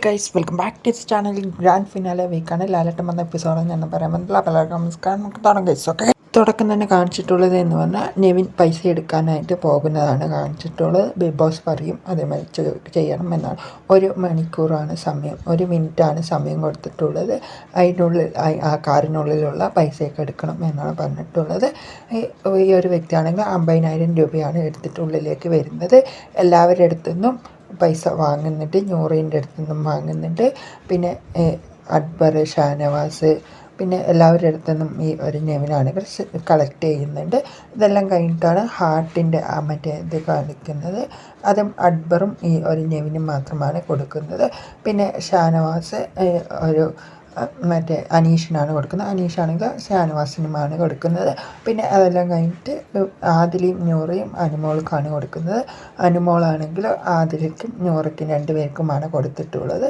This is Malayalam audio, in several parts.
Guys welcome back to this channel grand finale വീക്കാണ് ലാലട്ടം വന്ന എപ്പിസോഡ് ഞാൻ പറയാൻ പറ്റില്ല പലർക്കും നമസ്കാരം. നമുക്ക് തുടങ്ങാം ഗൈസ് ഓക്കെ തുടക്കം തന്നെ കാണിച്ചിട്ടുള്ളത് എന്ന് പറഞ്ഞാൽ നെവിൻ പൈസ എടുക്കാനായിട്ട് പോകുന്നതാണ്. കാണിച്ചിട്ടുള്ളത് ബിഗ് ബോസ് പറയും അതേമാതിരി ചെയ്യണം എന്നാണ്. ഒരു മണിക്കൂറാണ് സമയം ഒരു മിനിറ്റാണ് സമയം കൊടുത്തിട്ടുള്ളത്. അതിനുള്ളിൽ ആ കാറിനുള്ളിലുള്ള പൈസയൊക്കെ എടുക്കണം എന്നാണ് പറഞ്ഞിട്ടുള്ളത്. ഈ ഒരു വ്യക്തിയാണെങ്കിൽ അമ്പതിനായിരം രൂപയാണ് എടുത്തിട്ടുള്ളിലേക്ക് വരുന്നത്. എല്ലാവരുടെ അടുത്തുനിന്നും പൈസ വാങ്ങുന്നുണ്ട് നൂറിന്റെ അടുത്ത് നിന്നും വാങ്ങുന്നുണ്ട്. പിന്നെ അക്ബർ ഷാനവാസ് പിന്നെ എല്ലാവരുടെ അടുത്തു നിന്നും ഈ ഒരു നെവിനാണെങ്കിൽ കളക്ട് ചെയ്യുന്നുണ്ട്. ഇതെല്ലാം കഴിഞ്ഞിട്ടാണ് ഹാർട്ടിന്റെ ആ മറ്റേ ഇത് കാണിക്കുന്നത്. അതും അക്ബറും ഈ ഒരു നെവിനും മാത്രമാണ് കൊടുക്കുന്നത്. പിന്നെ ഷാനവാസ് ഒരു മറ്റേ അനീഷിനാണ് കൊടുക്കുന്നത്. അനീഷാണെങ്കിൽ ഷാനവാസിനുമാണ് കൊടുക്കുന്നത്. പിന്നെ അതെല്ലാം കഴിഞ്ഞിട്ട് ആദിലയും നൂറയും അനുമോൾക്കാണ് കൊടുക്കുന്നത്. അനുമോളാണെങ്കിൽ ആദിലയ്ക്കും നൂറയ്ക്കും രണ്ട് പേർക്കുമാണ് കൊടുത്തിട്ടുള്ളത്.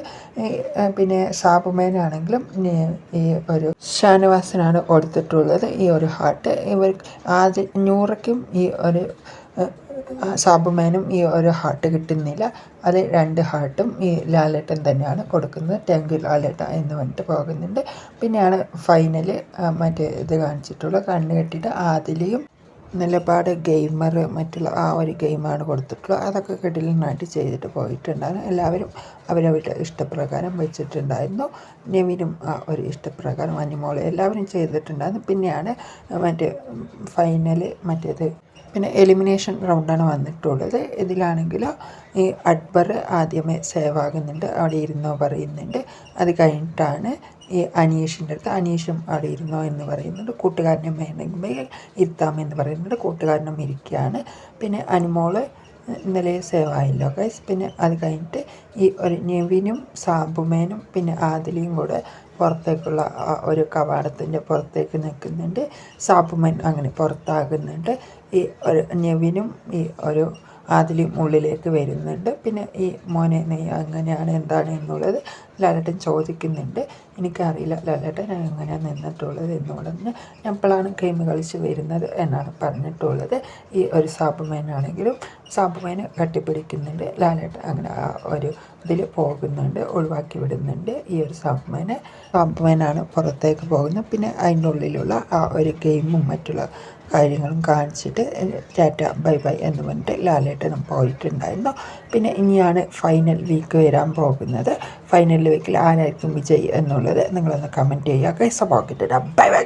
പിന്നെ സാബുമേനാണെങ്കിലും ഈ ഒരു ഷാനവാസിനാണ് കൊടുത്തിട്ടുള്ളത്. ഈ ഒരു ഹാർട്ട് ഇവർ ആദ്യ നൂറയ്ക്കും ഈ ഒരു സാബുമാനും ഈ ഒരു ഹാർട്ട് കിട്ടുന്നില്ല. അത് രണ്ട് ഹാർട്ടും ഈ ലാലേട്ടൻ തന്നെയാണ് കൊടുക്കുന്നത്. താങ്ക് യു ലാലേട്ട എന്ന് പറഞ്ഞിട്ട് പോകുന്നുണ്ട്. പിന്നെയാണ് ഫൈനൽ മറ്റേ ഇത് കാണിച്ചിട്ടുള്ളത് കണ്ണ് കെട്ടിയിട്ട് ആദിലയും നിലപാട് ഗെയിമർ മറ്റുള്ള ആ ഒരു ഗെയിമാണ് കൊടുത്തിട്ടുള്ളത്. അതൊക്കെ കിടിലനായിട്ട് ചെയ്തിട്ട് പോയിട്ടുണ്ടായിരുന്നു. എല്ലാവരും അവരവരുടെ ഇഷ്ടപ്രകാരം വെച്ചിട്ടുണ്ടായിരുന്നു. നെവിനും ആ ഒരു ഇഷ്ടപ്രകാരം അനിമോളെ എല്ലാവരും ചെയ്തിട്ടുണ്ടായിരുന്നു. പിന്നെയാണ് മറ്റേ ഫൈനൽ മറ്റേത് പിന്നെ എലിമിനേഷൻ റൗണ്ടാണ് വന്നിട്ടുള്ളത്. ഇതിലാണെങ്കിൽ ഈ അക്ബർ ആദ്യമേ സേവ് ആകുന്നുണ്ട് അവിടെ ഇരുന്നോ പറയുന്നുണ്ട്. അത് കഴിഞ്ഞിട്ടാണ് ഈ അനീഷിന്റെ അടുത്ത് അനീഷും അവിടെ ഇരുന്നോ എന്ന് പറയുന്നുണ്ട്. കൂട്ടുകാരനും വേണമെങ്കിൽ ഇരുത്താമെന്ന് പറയുന്നുണ്ട്. കൂട്ടുകാരനും ഇരിക്കുകയാണ്. പിന്നെ അനുമോൾ ഇന്നലെ സേവ് ആയല്ലോ ഗൈസ് പിന്നെ അത് കഴിഞ്ഞിട്ട് ഈ ഒരു നെവിനും സാബുമേനും പിന്നെ ആദിലിയും കൂടെ പുറത്തേക്കുള്ള ഒരു കവാടത്തിന്റെ പുറത്തേക്ക് നിൽക്കുന്നുണ്ട്. സാബുമേൻ അങ്ങനെ പുറത്താകുന്നുണ്ട്. ഈ ഒരു നെവിനും ഈ ഒരു അതിലും ഉള്ളിലേക്ക് വരുന്നുണ്ട്. പിന്നെ ഈ മോനെ നീ അങ്ങനെയാണ് എന്താണ് എന്നുള്ളത് ലാലേട്ടൻ ചോദിക്കുന്നുണ്ട്. എനിക്കറിയില്ല. ലാലേട്ടൻ ഞാൻ എങ്ങനെയാണ് നിന്നിട്ടുള്ളത് എന്നുള്ളത് ഞാൻ എപ്പോഴാണ് ഗെയിം കളിച്ച് വരുന്നത് എന്നാണ് പറഞ്ഞിട്ടുള്ളത്. ഈ ഒരു സാബുമേനാണെങ്കിലും സാബുമേനെ കട്ടിപ്പിടിക്കുന്നുണ്ട്. ലാലേട്ടൻ അങ്ങനെ ആ ഒരു ഇതിൽ പോകുന്നുണ്ട്. ഒഴിവാക്കി വിടുന്നുണ്ട് ഈ ഒരു സാബുമേനെ. സാബുമേനാണ് പുറത്തേക്ക് പോകുന്നത്. പിന്നെ അതിന്റെ ഉള്ളിലുള്ള ആ ഒരു ഗെയിമും മറ്റുള്ള കാര്യങ്ങളും കാണിച്ചിട്ട് ടാറ്റ ബൈ ബൈ എന്ന് പറഞ്ഞിട്ട് ലാലേട്ടനും പോയിട്ടുണ്ടായിരുന്നു. പിന്നെ ഇനിയാണ് ഫൈനൽ വീക്ക് വരാൻ പോകുന്നത്. ഫൈനൽ വീക്കിൽ ആരായിരിക്കും വിജയ് എന്നുള്ളത് നിങ്ങളൊന്ന് കമന്റ് ചെയ്യുക. കൈസ പോക്കറ്റ് ബൈ ബൈ